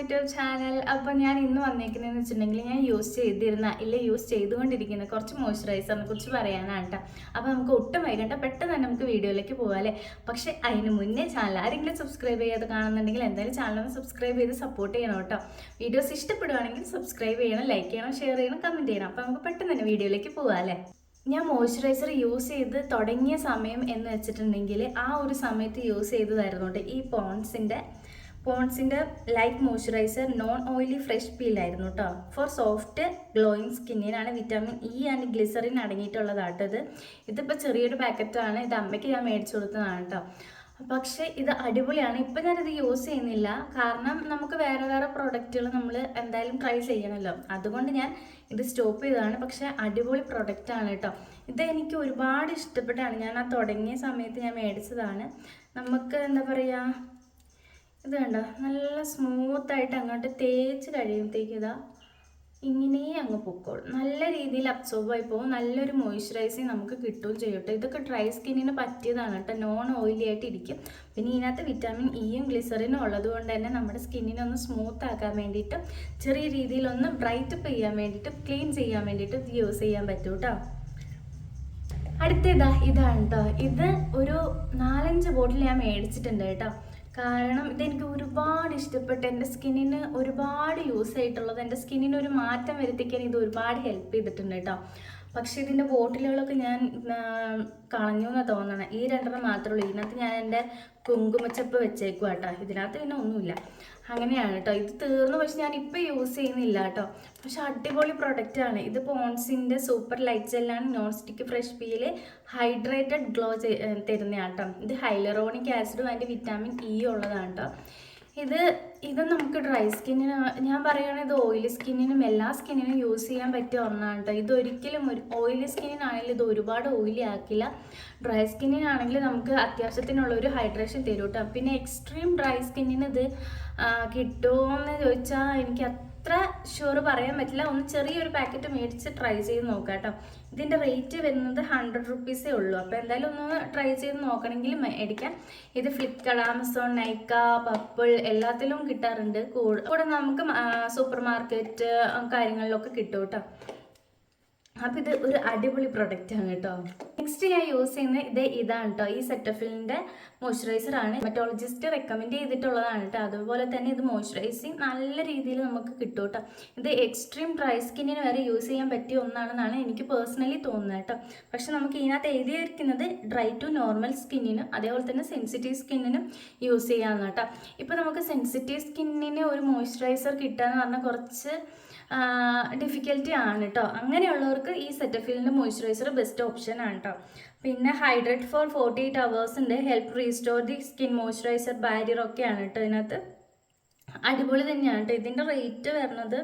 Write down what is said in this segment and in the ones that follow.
YouTube channel. അപ്പോൾ ഞാൻ ഇന്ന് വന്നേക്കുന്നതെന്ന് വെച്ചിട്ടുണ്ടെങ്കിൽ ഞാൻ യൂസ് ചെയ്തിരുന്ന ഇല്ല യൂസ് ചെയ്തുകൊണ്ടിരിക്കുന്ന കുറച്ച് മോയ്സ്ചറൈസറിനെ കുറിച്ച് പറയാനാണ് കേട്ടോ അപ്പോൾ നമുക്ക് ഒട്ടും വൈകണ്ട പെട്ടെന്ന് തന്നെ നമുക്ക് വീഡിയോയിലേക്ക് പോകാം അല്ലേ? പക്ഷേ അതിന് മുന്നേ ചാനൽ ആരെങ്കിലും സബ്സ്ക്രൈബ് ചെയ്യാതെ കാണുന്നുണ്ടെങ്കിൽ എന്തായാലും ചാനൽ ഒന്ന് സബ്സ്ക്രൈബ് ചെയ്ത് സപ്പോർട്ട് ചെയ്യണം കേട്ടോ വീഡിയോസ് ഇഷ്ടപ്പെടുവാണെങ്കിൽ സബ്സ്ക്രൈബ് ചെയ്യണം ലൈക്ക് ചെയ്യണം ഷെയർ ചെയ്യണം കമന്റ് ചെയ്യണം. അപ്പോൾ നമുക്ക് പെട്ടെന്ന് തന്നെ വീഡിയോയിലേക്ക് പോകാം അല്ലേ? ഞാൻ മോയ്സ്ചറൈസർ യൂസ് ചെയ്ത് തുടങ്ങിയ സമയം എന്ന് വെച്ചിട്ടുണ്ടെങ്കിൽ ആ ഒരു സമയത്ത് യൂസ് ചെയ്തതായിരുന്നു കേട്ടോ ഈ പോൺസിന്റെ പോൺസിന്റെ light moisturiser non oily fresh പീലായിരുന്നു കേട്ടോ ഫോർ സോഫ്റ്റ് ഗ്ലോയിങ് സ്കിന്നിനാണ് വിറ്റാമിൻ ഇ ആൻഡ് ഗ്ലിസറിൻ അടങ്ങിയിട്ടുള്ളതാട്ടോ ഇത്. ഇതിപ്പോൾ ചെറിയൊരു പാക്കറ്റാണ് ഇത് അമ്മയ്ക്ക് ഞാൻ മേടിച്ചു കൊടുത്തതാണ് കേട്ടോ പക്ഷേ ഇത് അടിപൊളിയാണ്. ഇപ്പം ഞാനിത് യൂസ് ചെയ്യുന്നില്ല. കാരണം നമുക്ക് വേറെ വേറെ പ്രോഡക്റ്റുകൾ നമ്മൾ എന്തായാലും ട്രൈ ചെയ്യണമല്ലോ അതുകൊണ്ട് ഞാൻ ഇത് സ്റ്റോപ്പ് ചെയ്തതാണ്. പക്ഷേ അടിപൊളി പ്രൊഡക്റ്റാണ് കേട്ടോ ഇത് എനിക്ക് ഒരുപാട് ഇഷ്ടപ്പെട്ടാണ്. ഞാൻ ആ തുടങ്ങിയ സമയത്ത് ഞാൻ മേടിച്ചതാണ്. നമുക്ക് എന്താ പറയുക ഇത് കണ്ടോ? നല്ല സ്മൂത്തായിട്ട് അങ്ങോട്ട് തേച്ച് കഴിയുമ്പോഴത്തേക്ക് ഇതാ ഇങ്ങനെ അങ്ങ് പൊക്കോളും. നല്ല രീതിയിൽ അബ്സോർബ് ആയി പോകും നല്ലൊരു മോയ്സ്ചറൈസിങ് നമുക്ക് കിട്ടുകയും ചെയ്യും കേട്ടോ. ഇതൊക്കെ ഡ്രൈ സ്കിന്നിന് പറ്റിയതാണ് കേട്ടോ. നോൺ ഓയിലി ആയിട്ട് ഇരിക്കും. പിന്നെ ഇതിനകത്ത് വിറ്റാമിൻ ഇയും ഗ്ലിസറിനും ഉള്ളത് കൊണ്ട് തന്നെ നമ്മുടെ സ്കിന്നിനെ ഒന്ന് സ്മൂത്ത് ആക്കാൻ വേണ്ടിയിട്ട് ചെറിയ രീതിയിലൊന്ന് ബ്രൈറ്റ് അപ്പ് ചെയ്യാൻ വേണ്ടിയിട്ട് ക്ലീൻ ചെയ്യാൻ വേണ്ടിയിട്ട് ഇത് യൂസ് ചെയ്യാൻ പറ്റും കേട്ടോ. അടുത്തതാ ഇതാണ് കേട്ടോ. ഇത് ഒരു നാലഞ്ച് ബോട്ടിൽ ഞാൻ മേടിച്ചിട്ടുണ്ട് കേട്ടോ. കാരണം ഇതെനിക്ക് ഒരുപാട് ഇഷ്ടപ്പെട്ടു. എന്റെ സ്കിന്നിന് ഒരുപാട് യൂസ് ആയിട്ടുള്ളത്. എന്റെ സ്കിന്നിന് ഒരു മാറ്റം വരുത്തിക്കാൻ ഇത് ഒരുപാട് ഹെൽപ്പ് ചെയ്തിട്ടുണ്ട് കേട്ടോ. പക്ഷേ ഇതിന്റെ ബോട്ടിലുകളൊക്കെ ഞാൻ കളഞ്ഞു എന്നാണ് തോന്നണേ. ഈ രണ്ടെണ്ണം മാത്രമേ ഉള്ളൂ. ഇതിനകത്ത് ഞാൻ എന്റെ കുങ്കുമച്ചപ്പ് വെച്ചേക്കും കേട്ടോ. ഇതിനകത്ത് പിന്നെ ഒന്നുമില്ല. അങ്ങനെയാണ് കേട്ടോ. ഇത് തീർന്നു. പക്ഷെ ഞാൻ ഇപ്പോൾ യൂസ് ചെയ്യുന്നില്ല കേട്ടോ. പക്ഷെ അടിപൊളി പ്രൊഡക്റ്റാണ് ഇത് പോൺസിന്റെ സൂപ്പർ ലൈറ്റ് ജെല്ലാണ് non stick fresh peel hydrated glow തരുന്ന കേട്ടോ. ഇത് ഹൈലറോണിക് ആസിഡും അതിന്റെ വിറ്റാമിൻ ഇ ഉള്ളതാണ് കേട്ടോ. ഇത് ഇത് നമുക്ക് ഡ്രൈ സ്കിന്നിന് ഞാൻ പറയുകയാണെങ്കിൽ ഇത് ഓയിലി സ്കിന്നിനും എല്ലാ സ്കിന്നിനും യൂസ് ചെയ്യാൻ പറ്റിയ ഒന്നാണ് കേട്ടോ ഇത് ഒരിക്കലും ഒരു ഓയിലി സ്കിന്നിനാണെങ്കിൽ ഇത് ഒരുപാട് ഓയിലി ആക്കില്ല. ഡ്രൈ സ്കിന്നിനാണെങ്കിൽ നമുക്ക് അത്യാവശ്യത്തിനുള്ള ഒരു ഹൈഡ്രേഷൻ തരും കേട്ടോ പിന്നെ എക്സ്ട്രീം ഡ്രൈ സ്കിന്നിന് ഇത് കിട്ടുമോ എന്ന് ചോദിച്ചാൽ എനിക്ക് അത്ര ഷുവർ പറയാൻ പറ്റില്ല. ഒന്ന് ചെറിയൊരു പാക്കറ്റ് മേടിച്ച് ട്രൈ ചെയ്ത് നോക്കാം കേട്ടോ. ഇതിന്റെ റേറ്റ് വരുന്നത് ഹൺഡ്രഡ് റുപ്പീസേ ഉള്ളൂ. അപ്പോൾ എന്തായാലും ഒന്ന് ട്രൈ ചെയ്ത് നോക്കണമെങ്കിൽ മേടിക്കാം. ഇത് ഫ്ലിപ്കാർട്ട് ആമസോൺ നൈക്ക പപ്പിൾ എല്ലാത്തിലും കിട്ടാറുണ്ട്. കൂടെ കൂടെ നമുക്ക് സൂപ്പർ മാർക്കറ്റ് കാര്യങ്ങളിലൊക്കെ കിട്ടും കേട്ടോ. അപ്പോൾ ഇത് ഒരു അടിപൊളി പ്രൊഡക്റ്റ് ആണ് കേട്ടോ. നെക്സ്റ്റ് ഞാൻ യൂസ് ചെയ്യുന്ന ഇത് ഇതാണ് കേട്ടോ. ഈ സെറ്റഫിലിന്റെ മോയ്സ്ചറൈസർ ആണ്. മെറ്റോളജിസ്റ്റ് റെക്കമെൻഡ് ചെയ്തിട്ടുള്ളതാണ് കേട്ടോ. അതുപോലെ തന്നെ ഇത് മോയ്സ്ചറൈസിങ് നല്ല രീതിയിൽ നമുക്ക് കിട്ടും കേട്ടോ. ഇത് എക്സ്ട്രീം ഡ്രൈ സ്കിന്നിന് വരെ യൂസ് ചെയ്യാൻ പറ്റിയ ഒന്നാണെന്നാണ് എനിക്ക് പേഴ്സണലി തോന്നുന്നത് കേട്ടോ. പക്ഷെ നമുക്ക് ഇതിനകത്ത് എഴുതിയിരിക്കുന്നത് ഡ്രൈ ടു നോർമൽ സ്കിന്നിനും അതേപോലെ തന്നെ സെൻസിറ്റീവ് സ്കിന്നിനും യൂസ് ചെയ്യാമെന്ന് കേട്ടോ. ഇപ്പോൾ നമുക്ക് സെൻസിറ്റീവ് സ്കിന്നിന് ഒരു മോയ്സ്ചറൈസർ കിട്ടുക എന്ന് പറഞ്ഞാൽ കുറച്ച് ഡിഫിക്കൽറ്റി ആണ് കേട്ടോ അങ്ങനെയുള്ളവർക്ക് ഈ സെറ്റഫിലിന്റെ മോയ്സ്ചറൈസർ ബെസ്റ്റ് ഓപ്ഷൻ ആണ് കേട്ടോ പിന്നെ hydrate for forty eight അവേഴ്സിന്റെ help restore the skin moisturiser barrier ഒക്കെയാണ് കേട്ടോ ഇതിനകത്ത്. അടിപൊളി തന്നെയാണ് കേട്ടോ ഇതിന്റെ റേറ്റ് വരുന്നത്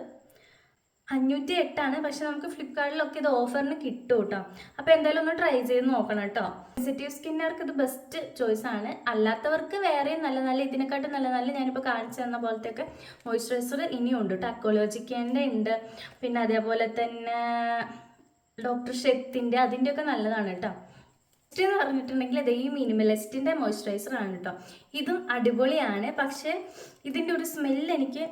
അഞ്ഞൂറ്റി എട്ടാണ് പക്ഷെ നമുക്ക് ഫ്ലിപ്കാർട്ടിലൊക്കെ ഇത് ഓഫറിന് കിട്ടും കേട്ടോ അപ്പോൾ എന്തായാലും ഒന്ന് ട്രൈ ചെയ്ത് നോക്കണം കേട്ടോ സെൻസിറ്റീവ് സ്കിന്നുകാർക്ക് ഇത് ബെസ്റ്റ് ചോയ്സ് ആണ്. അല്ലാത്തവർക്ക് വേറെ നല്ല നല്ല ഇതിനെക്കാട്ടും നല്ല നല്ല ഞാനിപ്പോൾ കാണിച്ചു തന്ന പോലത്തെയൊക്കെ മോയ്സ്ചറൈസർ ഇനിയും ഉണ്ട് കേട്ടോ അക്കോളോജിക്കേന്റെ ഉണ്ട് പിന്നെ അതേപോലെ തന്നെ ഡോക്ടർ ഷെത്തിന്റെ അതിന്റെയൊക്കെ നല്ലതാണ് കേട്ടോ നെക്സ്റ്റ് എന്ന് പറഞ്ഞിട്ടുണ്ടെങ്കിൽ അതേ ഈ മിനിമലിസ്റ്റിന്റെ മോയ്സ്ചറൈസർ ആണ് കേട്ടോ ഇതും അടിപൊളിയാണ്. പക്ഷേ ഇതിന്റെ ഒരു സ്മെല്ല് എനിക്ക്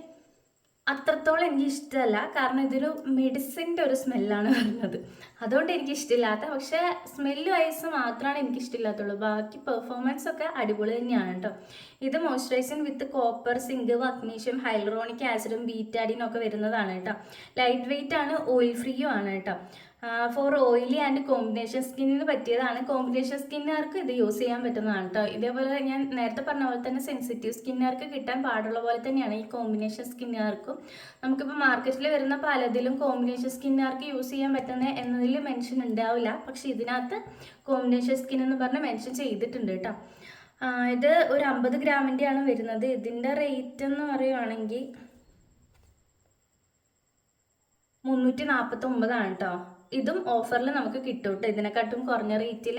അത്രത്തോളം എനിക്ക് ഇഷ്ടമല്ല കാരണം ഇതൊരു മെഡിസിന്റെ ഒരു സ്മെല്ലാണ് വരുന്നത് അതുകൊണ്ട് എനിക്ക് ഇഷ്ടമില്ലാത്ത പക്ഷെ സ്മെല്ല് വൈസ് മാത്രമാണ് എനിക്ക് ഇഷ്ടമില്ലാത്തുള്ളൂ ബാക്കി പെർഫോമൻസ് ഒക്കെ അടിപൊളി തന്നെയാണ് കേട്ടോ ഇത് moisturising with copper zinc magnesium hyaluronic ആസിഡും ബീറ്റാഡിനും ഒക്കെ വരുന്നതാണ് കേട്ടോ ലൈറ്റ് വെയിറ്റ് ആണ് ഓയിൽ ഫ്രീയും ആണ് കേട്ടോ ഫോർ ഓയിലി ആൻഡ് കോമ്പിനേഷൻ സ്കിന്നിന് പറ്റിയതാണ്. കോമ്പിനേഷൻ സ്കിന്നുകാർക്ക് ഇത് യൂസ് ചെയ്യാൻ പറ്റുന്നതാണ് കേട്ടോ ഇതേപോലെ ഞാൻ നേരത്തെ പറഞ്ഞ പോലെ തന്നെ സെൻസിറ്റീവ് സ്കിന്നുകാർക്ക് കിട്ടാൻ പാടുള്ള പോലെ തന്നെയാണ് ഈ കോമ്പിനേഷൻ സ്കിന്നുകാർക്കും നമുക്കിപ്പോൾ മാർക്കറ്റിൽ വരുന്ന പലതിലും കോമ്പിനേഷൻ സ്കിന്നുകാർക്ക് യൂസ് ചെയ്യാൻ പറ്റുന്ന എന്നതിൽ മെൻഷൻ ഉണ്ടാവില്ല. പക്ഷെ ഇതിനകത്ത് കോമ്പിനേഷൻ സ്കിൻ എന്ന് പറഞ്ഞ് മെൻഷൻ ചെയ്തിട്ടുണ്ട് കേട്ടോ ഇത് ഒരു അമ്പത് ഗ്രാമിന്റെയാണ് വരുന്നത്. ഇതിന്റെ റേറ്റ് എന്ന് പറയുവാണെങ്കിൽ മുന്നൂറ്റി നാൽപ്പത്തി ഒമ്പതാണ് കേട്ടോ ഇതും ഓഫറിൽ നമുക്ക് കിട്ടും കേട്ടോ ഇതിനെക്കാട്ടും കുറഞ്ഞ റേറ്റിൽ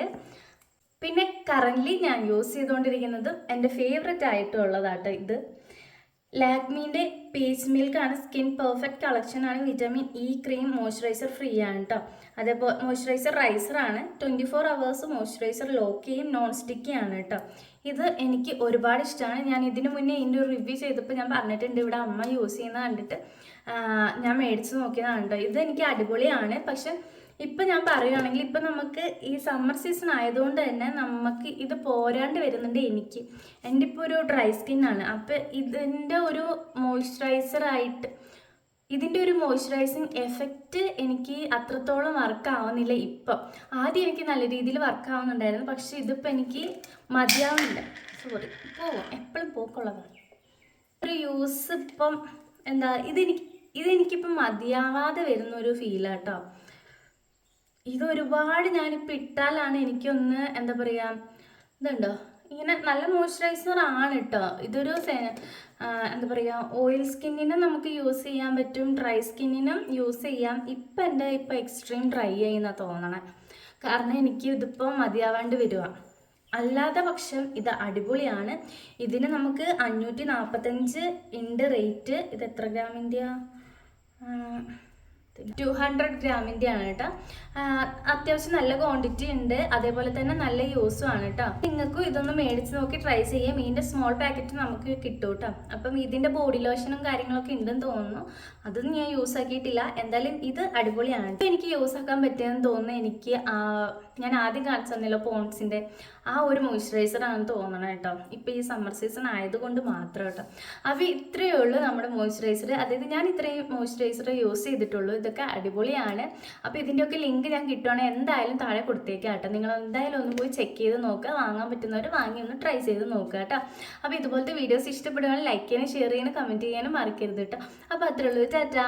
പിന്നെ കറന്റ്ലി ഞാൻ യൂസ് ചെയ്തുകൊണ്ടിരിക്കുന്നത് എന്റെ ഫേവററ്റ് ആയിട്ടുള്ളതാട്ടോ ഇത്. ലാക്മീന്റെ പീച്ച് മിൽക്കാണ് സ്കിൻ പെർഫെക്റ്റ് കളക്ഷനാണ് vitamin E cream moisturiser free ആണ് കേട്ടോ അതേപോലെ മോയ്സ്ചറൈസർ റൈസർ ആണ്. Twenty four hours moisturiser lock ചെയ്യും നോൺ സ്റ്റിക്കി ആണ് കേട്ടോ ഇത് എനിക്ക് ഒരുപാട് ഇഷ്ടമാണ് ഞാൻ ഇതിനു മുന്നേ ഇതിന്റെ ഒരു റിവ്യൂ ചെയ്തപ്പോൾ ഞാൻ പറഞ്ഞിട്ടുണ്ട് ഇവിടെ അമ്മ യൂസ് ചെയ്യുന്നത് കണ്ടിട്ട്. ഞാൻ മേടിച്ച് നോക്കിയതാണ് കേട്ടോ ഇത് എനിക്ക് അടിപൊളിയാണ്. പക്ഷെ ഇപ്പം ഞാൻ പറയുകയാണെങ്കിൽ ഇപ്പം നമുക്ക് ഈ സമ്മർ സീസൺ ആയതുകൊണ്ട് തന്നെ നമുക്ക് ഇത് പോരാണ്ട് വരുന്നുണ്ട് എനിക്ക്. എന്റെ ഇപ്പോൾ ഒരു ഡ്രൈ സ്കിൻ ആണ്. അപ്പം ഇതിന്റെ ഒരു മോയ്സ്ചറൈസർ ആയിട്ട് ഇതിന്റെ ഒരു മോയ്സ്ചറൈസിങ് എഫക്റ്റ് എനിക്ക് അത്രത്തോളം വർക്ക് ആവുന്നില്ല ഇപ്പം. ആദ്യം എനിക്ക് നല്ല രീതിയിൽ വർക്ക് ആവുന്നുണ്ടായിരുന്നു. പക്ഷെ ഇതിപ്പോൾ എനിക്ക് മതിയാവുന്നില്ല. സോറി പോവും എപ്പോഴും പോക്കുള്ളതാണ്. ഒരു യൂസ് ഇപ്പം എന്താ ഇതെനിക്ക് ഇതെനിക്കിപ്പം മതിയാവാതെ വരുന്ന ഒരു ഫീലാട്ടോ ഇത് ഒരുപാട് ഞാനിപ്പോൾ ഇട്ടാലാണ് എനിക്കൊന്ന് എന്താ പറയുക ഇതുണ്ടോ? ഇങ്ങനെ നല്ല മോയ്സ്ചറൈസർ ആണ് കേട്ടോ ഇതൊരു എന്താ പറയുക ഓയിൽ സ്കിന്നിനും നമുക്ക് യൂസ് ചെയ്യാൻ പറ്റും ഡ്രൈ സ്കിന്നിനും യൂസ് ചെയ്യാം. ഇപ്പം എന്റെ ഇപ്പം എക്സ്ട്രീം ഡ്രൈ ആയിന്നാ തോന്നണേ. കാരണം എനിക്ക് ഇതിപ്പോൾ മതിയാവാണ്ട് വരുക. അല്ലാത്ത പക്ഷം ഇത് അടിപൊളിയാണ്. ഇതിന് നമുക്ക് അഞ്ഞൂറ്റി നാൽപ്പത്തഞ്ച് ഉണ്ട് റേറ്റ്. ഇത് എത്ര ഗ്രാമിന്റെയാ ടു ഹൺഡ്രഡ് ഗ്രാമിന്റെ ആണ് കേട്ടോ അത്യാവശ്യം നല്ല ക്വാണ്ടിറ്റി ഉണ്ട്. അതേപോലെ തന്നെ നല്ല യൂസും ആണ് കേട്ടോ. നിങ്ങൾക്കും ഇതൊന്ന് മേടിച്ച് നോക്കി ട്രൈ ചെയ്യാം. ഇതിന്റെ സ്മോൾ പാക്കറ്റ് നമുക്ക് കിട്ടും കേട്ടോ. അപ്പം ഇതിന്റെ ബോഡി ലോഷനും കാര്യങ്ങളൊക്കെ ഉണ്ടെന്ന് തോന്നുന്നു. അതൊന്നും ഞാൻ യൂസ് ആക്കിയിട്ടില്ല. എന്തായാലും ഇത് അടിപൊളിയാണ്. എനിക്ക് യൂസ് ആക്കാൻ പറ്റിയെന്ന് തോന്നുന്നു എനിക്ക് ഞാൻ ആദ്യം കാണിച്ചു തന്നില്ല പോൺസിന്റെ ആ ഒരു മോയ്സ്ചറൈസർ ആണെന്ന് തോന്നണം കേട്ടോ. ഇപ്പം ഈ സമ്മർ സീസൺ ആയതുകൊണ്ട് മാത്രം കേട്ടോ. അപ്പോൾ ഇത്രയേ ഉള്ളൂ നമ്മുടെ മോയ്സ്ചറൈസർ. അതായത് ഞാൻ ഇത്രയും മോയ്സ്ചറൈസർ യൂസ് ചെയ്തിട്ടുള്ളൂ. ഇതൊക്കെ അടിപൊളിയാണ്. അപ്പോൾ ഇതിന്റെയൊക്കെ ലിങ്ക് ഞാൻ കിട്ടുവാണെങ്കിൽ എന്തായാലും താഴെ കൊടുത്തേക്കാം കേട്ടോ. നിങ്ങൾ എന്തായാലും ഒന്ന് പോയി ചെക്ക് ചെയ്ത് നോക്കുക. വാങ്ങാൻ പറ്റുന്നവർ വാങ്ങി ഒന്ന് ട്രൈ ചെയ്ത് നോക്കുക കേട്ടോ. അപ്പോൾ ഇതുപോലത്തെ വീഡിയോസ് ഇഷ്ടപ്പെടുകയാണെങ്കിൽ ലൈക്ക് ചെയ്യാനും ഷെയർ ചെയ്യാനും കമന്റ് ചെയ്യാനും മറക്കരുത് കേട്ടോ. അപ്പോൾ അത്രയുള്ളൂ ടാറ്റാ.